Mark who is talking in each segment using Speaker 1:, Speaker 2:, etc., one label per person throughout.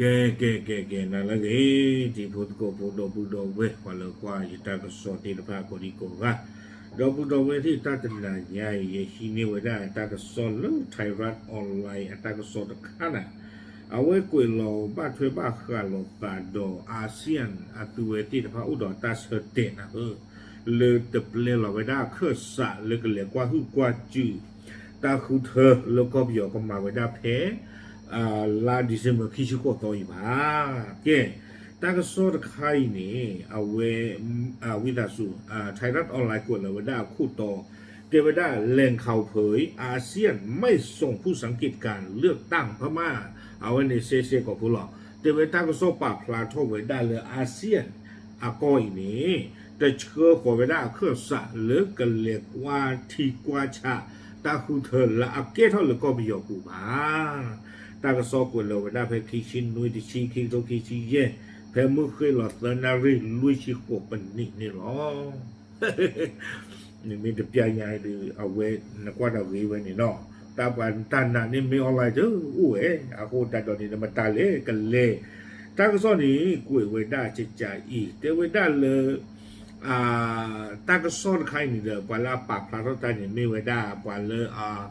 Speaker 1: ကဲကဲကဲကဲနာလကေဒီဘုဒ္ဓကိုဘုဒ္ဓဘုဒ္ဓဝေဘာလကွာယတကစောတိတဖာကိုဒီကိုကတော့ဘုဒ္ဓဝေတိတတနာညာယေရှိနေဝဒတကစောလုံထိုင်ရတ်အွန်လိုင်းအတကစောတခနာအဝဲကွေလောဘထွေဘခါလောပါဒိုအာဆီယံအတူဝေတိတဖာဥဒတတ်စတဲ့နာဟလေတပလေလောဝဒခဆာလေကလေကွာဟုကွာကျူတာခုသလောကပြောကမာဝဒဖဲ อ่าลาดิเซมคิชิโกโตอีบาเกตากโซดไคนี่อเวอาวิดาสุอ่าไทยรัฐออนไลน์กวนเลวดาคู่โตเทวดาแหล่งข่าวเผยอาเซียนไม่ส่งผู้สังเกตการเลือกตั้งพม่า เอาไว้ในเซเซกับผู้หลอกเทวดาก็โซปาพลาโทเวดาเลยอาเซียนอากอยนี่แต่เชื่อขอเวดาเครื่องสะเลือกกันเล็กว่าทีกว่าชาตาคูเธอละอาเกเท่าเลยก็มี ตากสอกุลวดาเพคีชินนุยดิชีคีโตคีชีเย่เพมุเคยหลอดนารีลุยชิโกปันนี่นี่หรอนี่มีแต่ปยายายดีเอาเวนักว่าดาวีไว้นี่เนาะตาปันตานานี่มีอะไรเจ้ออู้เออาโคตาตอนนี้มาตาเลกันเลตากสอนี่กุยเวดาจิจาอีเตเวดาเลอ่าตากสอนใครนี่เด้อปลาปากพลาตานี่มีเวดาปลาเลอ่า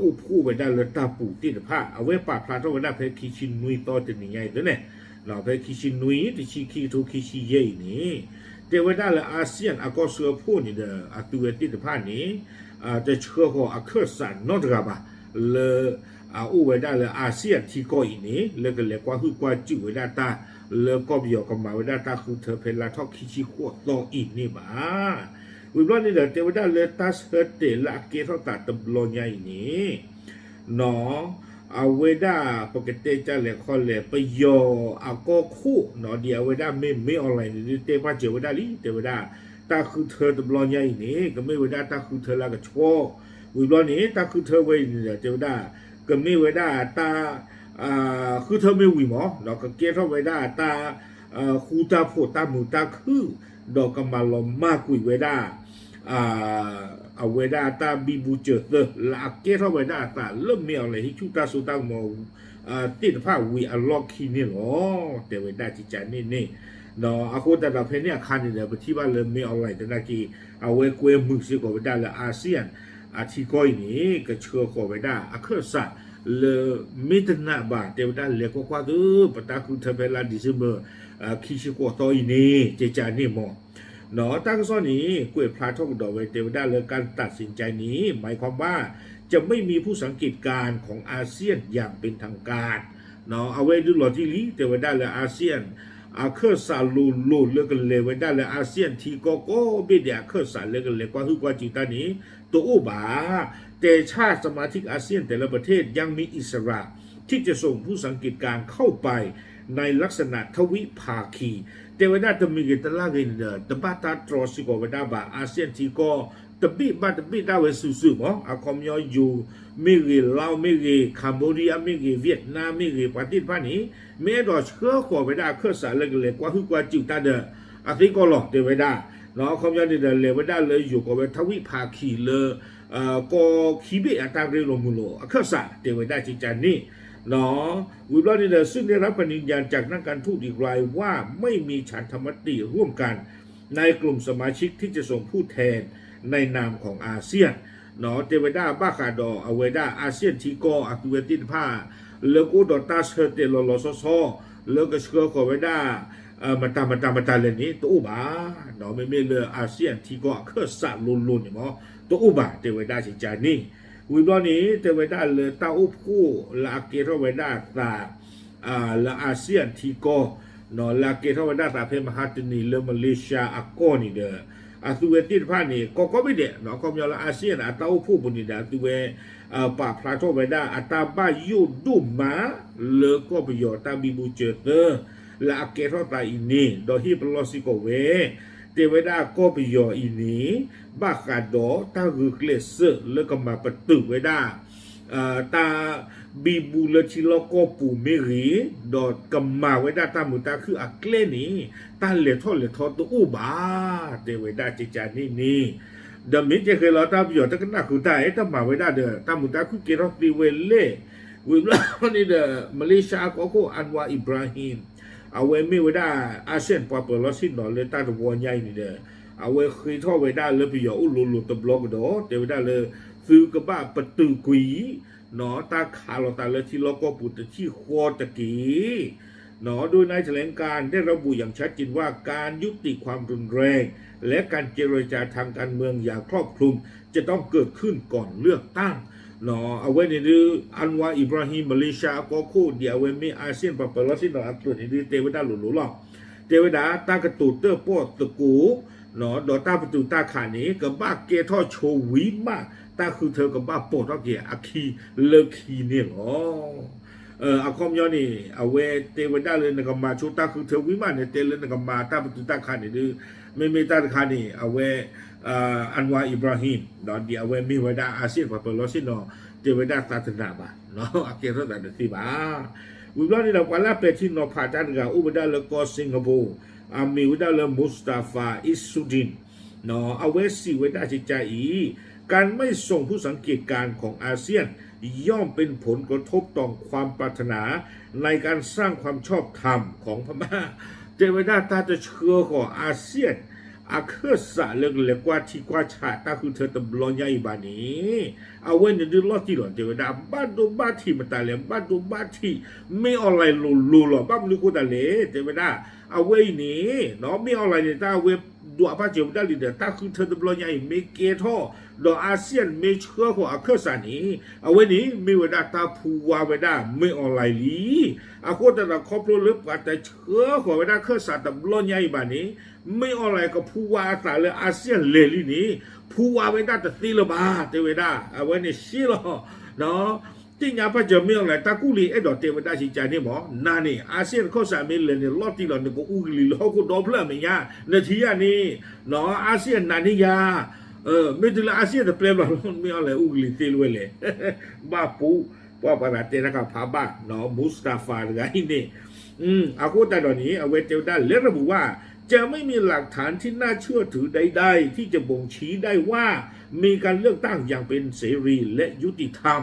Speaker 1: อุผู้ไปได้เลยตาปูติดผ้าเอาไว้ปาพลาโตได้เพคิชินนุยต่อจะนี่ไงตัวเนี่ยเราเพคิชินนุยที่ชิคิทูคิชิเย่นี่เทวดาเลยอาเซียนอากอเสือผู้นี่เด้ออาตัวติดผ้านี้อ่าจะเชื่อหัวอาเคอสันนอตกาบะเลยอาอุไว้ได้เลยอาเซียนที่ก้อยนี่เลยก็เลยกว่าคือกว่าจิ๋วไว้ได้ตาเลยก็เบียวกับมาไว้ได้ตาคือเธอเป็นลาทอกคิชิขัวตองอีกนี่บ้า วิบลอนี่เดเทวดาเลตัสเฮเตละเกทตาตบลอญาอีนี่นออาเวด้าปกติจะเลคอเลไปยออาก็คู่นอเดียวเวด้าไม่ไม่ออนไลน์นี่เตปาเจวดาลีเทวดาตาคือเธอตบลอญาอีนี่ก็ไม่เวด้าตาคือเธอละก็ชัววิบลอนี่ตาคือเธอเวนี่เทวดาก็ไม่เวด้าตาอ่าคือเธอไม่วิหมอเนาก็เกทอเวด้าตาอ่าคูตาโพตามูตาคือดอกกำมาลมมากกุยเวด้า à ở về đa ta bị bù trở tờ là kia thôi về đa ta lớp mèo này chúng ta số tăng màu à tiền phá hủy à lo khi nè nó để về đa chỉ trả nè nè nó à cô ta đã phải nè khăn này là bất kỳ ba lớp mèo này đó là kì à về quê mực sẽ có về đa là ASEAN à chỉ coi nè cái chưa có về đa à khơi sạch လေမိတနာဘာတေဝတာလေကောကွာဒူပတာကုထပဲလာဒီဇင်ဘာခိရှိကောတော်ဤနေတေချာနေမော นากีเอาเวกเวมือสิกเวดาละอาเซียนอาทิก้อยนี่ก็เชื่อขอเวดเคอสัเลมิตนาบาเทวดาเลกว่าดูปตาคุเทเบลาดิซิเบอร์อ่าคิชิโกโตอีนี่เจจานี่มอเนาะตั้งข้อนี้กวยพลาทอกดอกเวเทวดาเลยการตัดสินใจนี้ หมายความว่าจะไม่มีผู้สังเกตการณ์ของอาเซียนอย่างเป็นทางการเนาะเอาไว้ดูหลอที่ลีเทวดาเลยอาเซียนอาเคอร์ซาลูลูเลือกกันเลยไว้ได้เลยอาเซียนทีโกโก้เบียดเคอร์ซาเลือกกันเลยกว่าคือกว่าจิตานี้ ตัวอุบาแต่ชาติสมาชิกอาเซียนแต่ละประเทศยังมีอิสระ ที่จะส่งผู้สังเกตการณ์เข้าไปในลักษณะทวิภาคี te wena te mi te la ge de te ba ta tro si ko wena ba asean ti ko te bi ba te bi da we su su mo a kom yo yu mi ge lao mi ge cambodia mi ge vietnam mi ge pa ti pa ni me do chhe ko wena khe sa le le kwa hu kwa jiu ta de a ti ko lo te wena เนาะคอมยอนดีเลยว่าได้เลยอยู่กับทวิภาคีเลยเอ่อก็คีเบอัตราเรโลมุโลอคัสสะเทวดาจิจันนี่ เนาะวิบลอนี่เดซึ่งได้รับปริญญาจากนักการทูตอีกรายว่าไม่มีฉันธรรมติร่วมกัน ในกลุ่มสมาชิกที่จะส่งผู้แทนในนามของอาเซียนเนาะเวดาบาคาดออเวดาอาเซียนทีโกอักเวตินผ้าเลกูดอตาเชเตโลโลโซโซเลกเชโกเวดาเอ่อมาตามาตามาตาเลนี้ตัวอุบาเนาะไม่ไม่เลอาเซียนทีโกเคอสัลุนลุนเนาะตัวอุบาเทวดาสิจานี่ วิบลอนี้เทวดาเลยตาอุผู้ละเกทเวดาตาอ่าละอาเซียนทีโกเนาะละเกทเวดาตาเพมหาตนีเลมาเลเซียอากอนี่เด้ออาตุเวติพานี่ก็ก็ไม่เด้เนาะก็มีละอาเซียนอาตาอุผู้บุญดาตุเว เทวดาก็ไปยออีนี้บากาดอตาหือเกลเซแล้วก็มาประตูไว้ได้ตาบีบูเลชิลโกปูเมรีดอดกำมาไว้ได้ตามุตาคืออักเลนี่ตาเหลืทอดเหลืทอดตัวอูบาเทวดาจิจานี่นี่ดมิจะเคยเราตาประโยู่ตะกันหน้าคุณตาเอ๊ะตมาไว้ได้เด้อตามุตาคือเกรอกดีเวลเล่วิบลล์นี่เด้อมาเลเซียก็คืออันวาอิบราฮิม awe mi weda ASEAN population no le ta de wo nyai ni de awe khi tho weda le bi yo u lu lu to blog do te weda le fu ka ba pa tu kui no ta คา lo ta le ti lo ko pu te chi khwo ta ki เนาะโดยในแถลงการณ์ได้ระบุอย่างชัดเจนว่าการยุติความรุนแรง และการเจรจาทางการเมืองอย่างครอบคลุม จะต้องเกิดขึ้นก่อนเลือกตั้ง เนาะเอาไว้ในดืออันว่าอิบราฮิมมาเลเซียก็คู่เดียวเว้มีอาเซียนปะเปลสินออัตุในดือเทวดาหลุลุหลอกเทวดาตากระตูเตอร์โปอตะกูเนาะดอตาประตูตาขานี้กับบ้าเกท่อโชวีมาตาคือเธอกับบ้าโปอดอกเกียอาคีเลคีเนี่ยหรอเอออาคอมย้อนนี่เอาเวเทวดาเลยนกมาชูตาคือเทวิมานเนี่ยเตเลนกมาตาประตุตาคานี่ดือไม่ไม่ตาคานี่เอาเว อันวาอิบราฮิมดอนดีเอาเวมีเวดาอาเซียนปะเปโลซิโนเทวดาศาสนาบาเนาะอาเกรดาเดติบาวิบลอนี่เราควลาเปทินโนพาจันกาอุบดาเลกอสิงคโปร์อามีอุดาเลมุสตาฟาอิสุดินเนาะเอาเวสีเวดาจิจาอีการไม่ส่งผู้สังเกตการของอาเซียน ย่อมเป็นผลกระทบต่อความปรารถนา ในการสร้างความชอบธรรมของพม่า เจเวดาตาจะเชื่อของอาเซียน အခဆာလကလကွာချီကွာချာတခုထတဘလောညာဘာနီအဝဲနေဒီလော်တီလော်တေဒါဘတ်ဒိုဘတ်တီမတလဲဘတ်ဒိုဘတ်တီမေအွန်လိုင်းလိုလိုလောဘမလူကိုတလဲတေဒါအဝဲနေနော်မေအွန်လိုင်းနေတာဝဲဒူအပါချေဘဒလီဒါတခုထတဘလောညာမေကေထော อนไลน์ลูลูหรอบ้านลูกูตาเลยเจเวดาเอาไว้นี้เนาะไม่ออนไลน์เนี่ยตาเว็บดูอาภาเจเวดาลีเดตาคือเธอตบลอนยาอีไม่เกท่อ ดออาเซียนไม่เชื่อของอาเคอสานี้เอาไว้นี้ไม่เวดาตาผูวาเวดาไม่ออนไลน์ลีอาโคตรครอบครัวลึกปัแต่เชื่อของเวดาเคอสาตับล้อนใหญ่บานี้ ไม่ออนไลน์ก็ผูวาสาเลยอาเซียนเลลีนี้ผูวาเวดาแต่ตีละบาเตเวดาเอาไว้นี้ชิลเนาะที่ยาพระเจ้าเมืองเลยตากุลีไอ้ดอกเทวดาชิจานี่หมอนานี่อาเซียนข้อสามีเลยเนี่ยลอดที่เราเนี่ยก็อุกลีเราก็ดอเพลเมียนาทีอันนี้เนาะอาเซียนนานิยา เออไม่ถึงอาเซียนแต่เปลี่ยนหรอกไม่เอาอะไรอุกลิติลเวเลย บ้า ปูว่าปราเตนะครับพาบ้าเนาะมุสตาฟาหรือไงนี่อืมอากูแต่ตอนนี้เอาเวเตลด้าเลระบุว่า จะไม่มีหลักฐานที่น่าเชื่อถือใด ๆ ที่จะบ่งชี้ได้ว่า มีการเลือกตั้งอย่างเป็นเสรีและยุติธรรม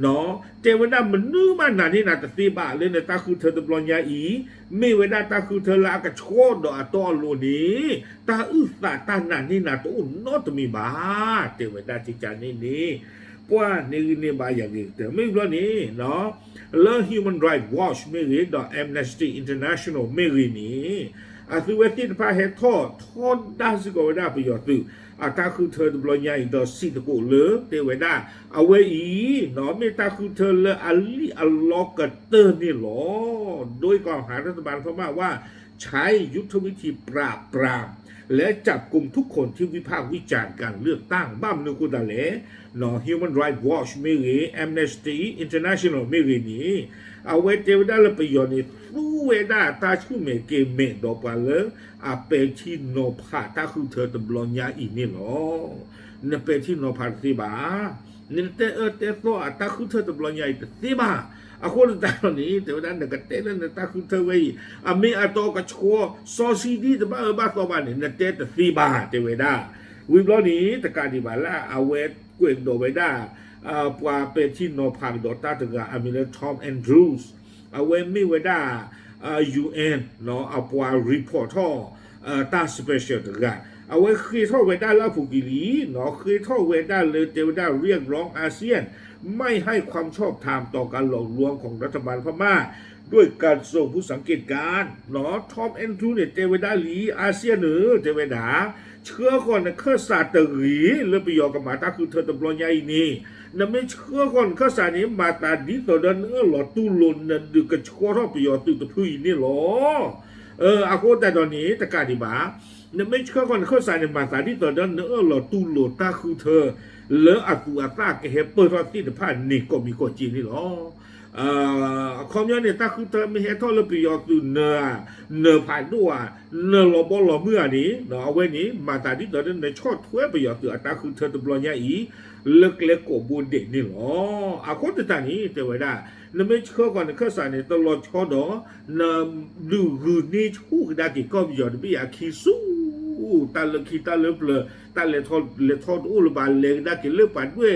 Speaker 1: เนาะแต่เวลามันนื้มันนานี่นาตตีบะเลยนะตาคือเธอตบลอนยาอีไม่เวลาตาคือเธอลากระโชดดอกตอโลนี้ตาอึสาตานานี่นาตัวอุ่นนอตมีบาแต่เวลาจิจานี่นี่ป้ว่านี่นี่บาอย่างนี้แต่ไม่รู้นี่เนาะแล้ว Human Rights Watch ไม่รีดอก Amnesty International ไม่รีนี่ อาคือเวทีพาเหตุทอดทอดได้สิกว่าได้ประโยชน์ตืออาตาคือเธอตบลอนยาอีดอสิตะกูเลยเตเวดาเอาไว้อีเนาะไม่ตาคือเธอเลยอัลลีอัลลอฮ์กเตอร์นี่หรอโดยกองหารัฐบาลพม่าว่า ใช้ยุทธวิธีปราบปราม และจับกลุ่มทุกคนที่วิพากษ์วิจารณ์การเลือกตั้งบ้ามนูกุดาเลเนาะ Human Rights Watch ไม่รี Amnesty International มิรีนี้เอาไว้เจวดาละปยชน์นี่สู้เวดาตาชื่อเมเกเมดอปาเลอาเปที่โนพาตาคือเธอตบลอนยาอีนี่หรอเนเปชิโนพาติบา เนี่ยเตเอเตโซอาตาคือเธอตบลอนยาอีสิบา ako na tao ni te wala na katela na ta ku te wei a me a to ka chko so si di te ba ba to ba ni na te te si ba te we da wi blo ni ta ka di ba la a we kwen do we da a pwa pe chi no pha do ta te ga a mi le Tom Andrews a we mi we da a UN no a pwa report ho a ta special te ga เอาไว้เคยท่อเวด้าล้วผูกกิลีเนาะเคยท่อเวด้าเลยเทวด้าเรียกร้องอาเซียน ไม่ให้ความชอบธรรมต่อการหลอกลวงของรัฐบาลพม่า ด้วยการส่งผู้สังเกตการณ์เนาะทอมแอนทรูเนี่ยเทวด้าลีอาเซียนเนอเทวดาเชื่อก่อนนะเครือศาตร์ตะหรีเลือไปยอกับมาตาคือเธอตำรวจใหญ่นี่นะไม่เชื่อก่อนเครือศานี้มาตาดีต่อเดินเออหลอดตู้ลนนะดึกกระชัวรอบไปยอตื่นตะพื้นนี่หรอเอออาโคแต่ตอนนี้ตะการดีบา ne me chka kon kho sa ne ma sa di to don ne lo tu lo ta khu the le a ku a ta ke he po ro ti de pa ni ko mi ko ji ni lo อ่าคอมยอนเนี่ยตาคือเธอไม่เห็นท่อระเบียบคือเนื้อเนื้อผ่านด้วยเนื้อลบลเมื่อนี้เนาเอาไว้นี้มาตาที่ตอนนั้นในชอดถ้วยประโยชน์คือตาคือเธอตบลอยอีเล็กเล็กกบุญเด็กนี่หรออาคนตานี้แต่ว่าเชื่อก่อนข้าสารเลอดชอดอนะดูหืนนี่ชูกได้กี่ก็มียู่ไม่อยากคิตาเลกีตาเปลตาเลทอเลทออูลบาเลได้กินเลือปัดด้วย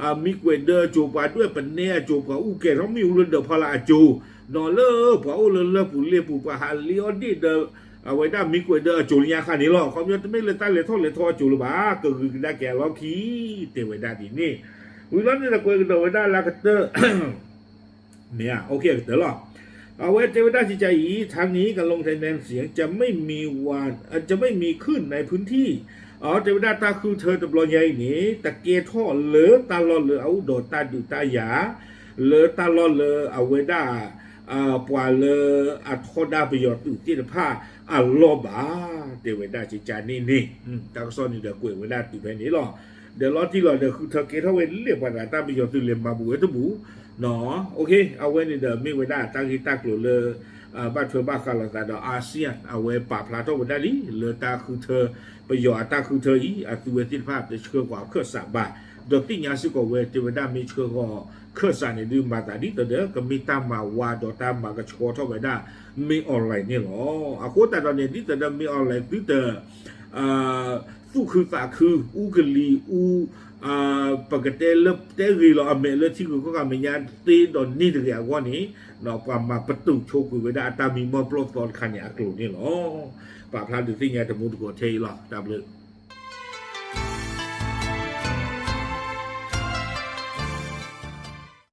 Speaker 1: อ่ามีกวเดอจูปาด้วยปะเนียจูปาอุเกเรามีอุลเดอพลาจูนอเลอปาอุลเลปูเลปูปะฮาลิออดีเดอเอาไว้ได้มีกวเดอจูเลียคันนี้หรอกเขาจะไม่เลยตั้งเลยทอดเลยทอดจูรือบ้าก็คือได้แก่ล้อขี้เตไว้ได้ดีนี่วิลนี่ตะกวยเดอไว้ได้ละก็เตอเนี่ยโอเคเดี๋ยวรอ เอาไว้เทวดาจิตใจอีทางนี้การลงแนนเสียงจะไม่มีวานอ่อจะไม่มีขึ้นในพื้นที่อ๋อเทวดาตาคือเธอตบลอยใหญ่หนีตะเกียท่อเหลือตาลอเหลือเอาโดดตาดูตาหยาเหลือตาลอเหลือเอาไว้ด้าอ่าปว่าเลออัทอดาประโยชน์ตื่นที่ผ้าอะลอบาเทวดาจิใจนี่นี่ตากซ่อนอยู่เดี๋ยวกวยไว้ได้ตีแผ่นนี้หรอเดี๋ยวรอที่รอเดี๋ยวคือเธอเกท่เวนเรียกว่าตาประโยชน์ตื่นเรียนมาบุ้ยตะบูเอเคเอาไว้ในเดิมไม่ไว้ได้ตั้งที่ตั้งหรือเลยอ่าบ้ านเธอบ้านกันละกันเนาะอาเซียนเอาไว้ปราบพลาโตวันได้ลีเหลือตาคือเธอประโยชน์ตาคือเธออีอาตัวที่ภาพจะเชื่อกว่าเครื่องสามบาทดอกที่ยาสิกว่าเวทีวันได้มีเชื่อก็เครื่องสารในดื่มมาแต่นี้แต่เด้อก็มีตามมาวาดอตามมาก็ชัวเท่าไว้ได้มีออนไลน์เนี่ยห รออาโคแต่ตอนนี้ที่แต่เดิมมีออนไลน์ที่แต่อ่าสู้คือฝาคืออูกลีอู อ่าปกติแล้วแต่รีเราอเมริกที่กูก็กำลังยานตีดอนนี่ถึงอย่างว่านี้เนาะความมาประตูโชกุเวดาตามีมอปลอตอนขันยากลูนี่เนาะป่าพลาดที่ไงแต่มุดกูเทยหรอตามเลย